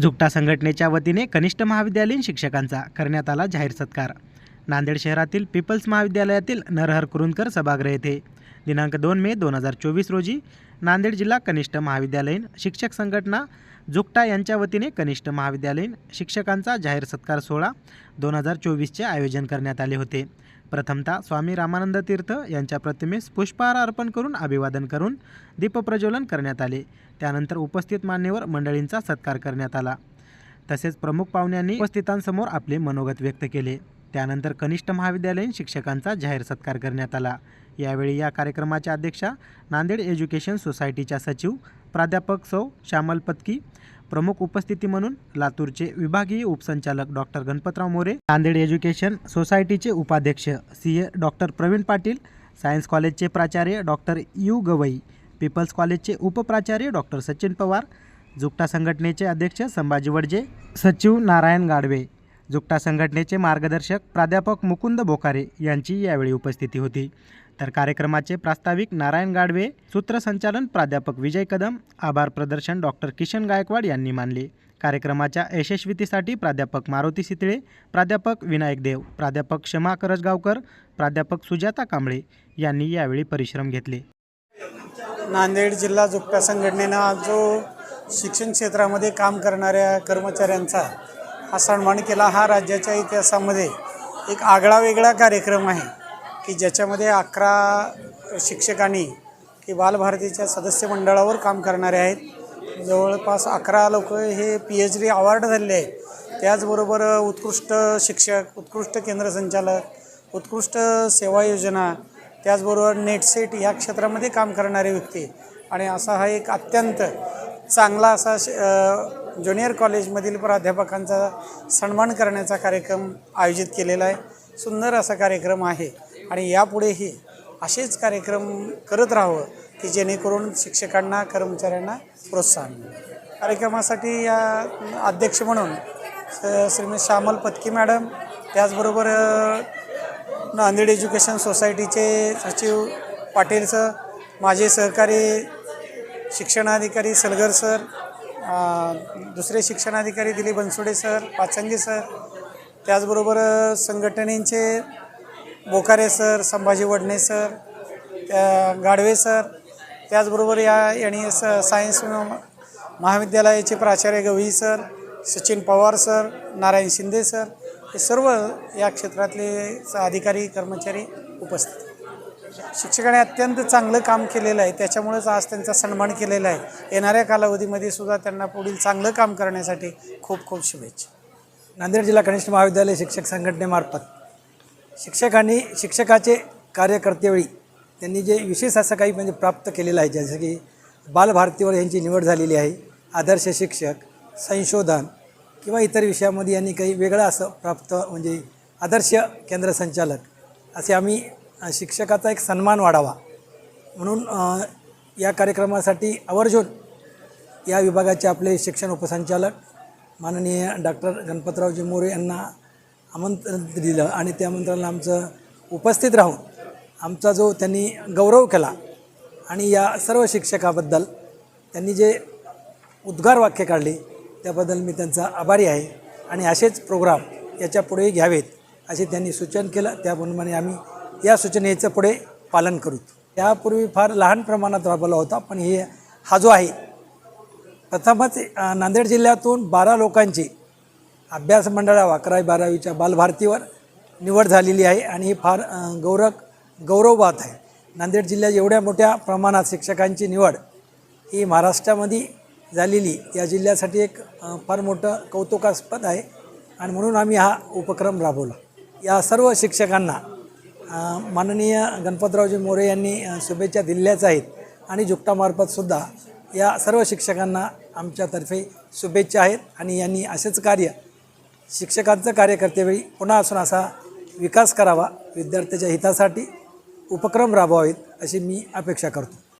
झुकटा संघटनेच्या वतीने कनिष्ठ महाविद्यालयीन शिक्षकांचा करण्यात आला जाहीर सत्कार. नांदेड शहरातील पीपल्स महाविद्यालयातील नरहर कुरुंदकर सभागृह येथे दिनांक दोन मे दोन हजार चोवीस रोजी नांदेड जिल्हा कनिष्ठ महाविद्यालयीन शिक्षक संघटना जुगटा यांच्या वतीने कनिष्ठ महाविद्यालयीन शिक्षकांचा जाहीर सत्कार सोहळा दोन हजार चोवीसचे आयोजन करण्यात आले होते. प्रथमतः स्वामी रामानंद तीर्थ यांच्या प्रतिमेस पुष्पहार अर्पण करून अभिवादन करून दीपप्रज्वलन करण्यात आले. त्यानंतर उपस्थित मान्यवर मंडळींचा सत्कार करण्यात आला. तसेच प्रमुख पाहुण्यांनी उपस्थितांसमोर आपले मनोगत व्यक्त केले. त्यानंतर कनिष्ठ महाविद्यालयीन शिक्षकांचा जाहीर सत्कार करण्यात आला. यावेळी या कार्यक्रमाच्या अध्यक्षा नांदेड एज्युकेशन सोसायटीच्या सचिव प्राध्यापक सौ श्यामल पत्की प्रमुख उपस्थिती म्हणून लातूरचे विभागीय उपसंचालक डॉक्टर गणपतराव मोरे नांदेड एज्युकेशन सोसायटीचे उपाध्यक्ष C. A. Doctor Pravin Patil science कॉलेजचे प्राचार्य डॉक्टर यू. गवई पीपल्स कॉलेजचे उपप्राचार्य डॉक्टर सचिन पवार जुगटा संघटनेचे अध्यक्ष संभाजी वडजे सचिव नारायण गाडवे. जुगटा संघटनेचे मार्गदर्शक प्राध्यापक मुकुंद बोकारे यांची यावेळी उपस्थिती होती. तर कार्यक्रमाचे प्रास्ताविक नारायण गाडवे सूत्रसंचालन प्राध्यापक विजय कदम आभार प्रदर्शन डॉक्टर किशन गायकवाड यांनी मानले. कार्यक्रमाच्या यशस्वीतीसाठी प्राध्यापक मारुती सितळे प्राध्यापक विनायक देव प्राध्यापक क्षमा करजगावकर प्राध्यापक सुजाता कांबळे यांनी यावेळी परिश्रम घेतले. नांदेड जिल्हा जुकटा संघटनेनं जो शिक्षण क्षेत्रामध्ये काम करणाऱ्या कर्मचाऱ्यांचा हा सन्मान केला हा राज्याच्या इतिहासामध्ये एक आगळा वेगळा कार्यक्रम आहे. की ज्याच्यामध्ये अकरा शिक्षकांनी की बालभारतीच्या सदस्य मंडळावर काम करणारे आहेत. जवळपास अकरा लोक हे पी एच डी अवॉर्ड झालेले आहेत. त्याचबरोबर उत्कृष्ट शिक्षक उत्कृष्ट केंद्र संचालक उत्कृष्ट सेवा योजना त्याचबरोबर नेटसेट ह्या क्षेत्रामध्ये काम करणारे व्यक्ती. आणि असा हा एक अत्यंत चांगला असा श ज्युनियर कॉलेजमधील प्राध्यापकांचा सन्मान करण्याचा कार्यक्रम आयोजित केलेला आहे. सुंदर असा कार्यक्रम आहे. आणि यापुढेही असेच कार्यक्रम करत राहावं की जेणेकरून शिक्षकांना कर्मचाऱ्यांना प्रोत्साहन मिळेल. कार्यक्रमासाठी या अध्यक्ष म्हणून स- श्रीमती श्यामल पत्की मॅडम त्याचबरोबर नांदेड एज्युकेशन सोसायटीचे सचिव पाटील सर माझे सहकारी शिक्षणाधिकारी सलगर सर दुसरे शिक्षणाधिकारी दिलीप बनसोडे सर पाचंगे सर त्याचबरोबर संघटनेचे बोकारे सर संभाजी वडणे सर त्या गाडवे सर त्याचबरोबर या यांनी स सायन्स महाविद्यालयाचे प्राचार्य Gawai sir Sachin Pawar sir Narayan Shinde sir हे सर्व या क्षेत्रातले अधिकारी कर्मचारी उपस्थित शिक्षकाने अत्यंत चांगलं काम केलेलं आहे. त्याच्यामुळेच आज त्यांचा सन्मान केलेला आहे. येणाऱ्या कालावधीमध्ये सुद्धा त्यांना पुढील चांगलं काम करण्यासाठी खूप खूप शुभेच्छा. नांदेड जिल्हा कनिष्ठ महाविद्यालय शिक्षक संघटनेमार्फत. शिक्षकांनी शिक्षकाचे कार्यकर्तेवेळी त्यांनी जे विशेष असं काही म्हणजे प्राप्त केलेलं आहे जसं की बालभारतीवर यांची निवड झालेली आहे आदर्श शिक्षक संशोधन किंवा इतर विषयामध्ये यांनी काही वेगळं असं प्राप्त म्हणजे आदर्श केंद्र संचालक असे आम्ही शिक्षकाचा एक सन्मान वाढावा म्हणून या कार्यक्रमासाठी आवर्जून या विभागाचे आपले शिक्षण उपसंचालक माननीय डॉक्टर गणपतरावजी मोरे यांना आमंत्रण दिलं आणि त्या आमंत्रणाला आमचं उपस्थित राहून आमचा जो त्यांनी गौरव केला आणि या सर्व शिक्षकाबद्दल त्यांनी जे उद्गार वाक्य काढले त्याबद्दल मी त्यांचा आभारी आहे. आणि असेच प्रोग्राम याच्या पुढेही घ्यावेत असे त्यांनी सूचन केलं. त्याप्रमाणे आम्ही या सूचनेचं पुढे पालन करू. त्यापूर्वी फार लहान प्रमाणात राबवला होता पण हे हा जो आहे प्रथमच नांदेड जिल्ह्यातून बारा लोकांची अभ्यास मंडळा अकरावी बारावीच्या बालभारतीवर निवड झालेली आहे आणि ही फार गौरव गौरव बात आहे. नांदेड जिल्ह्यात एवढ्या मोठ्या प्रमाणात शिक्षकांची निवड ही महाराष्ट्रामध्ये झालेली या जिल्ह्यासाठी एक फार मोठं कौतुकास्पद आहे आणि म्हणून आम्ही हा उपक्रम राबवला. या सर्व शिक्षकांना माननीय गणपतरावजी मोरे यांनी शुभेच्छा दिल्याच आहेत आणि जुक्टामार्फतसुद्धा या सर्व शिक्षकांना आमच्यातर्फे शुभेच्छा आहेत आणि यांनी असेच कार्य शिक्षकांचं कार्य करतेवेळी पुन्हा असून असा विकास करावा विद्यार्थ्याच्या हितासाठी उपक्रम राबवावेत अशी मी अपेक्षा करतो.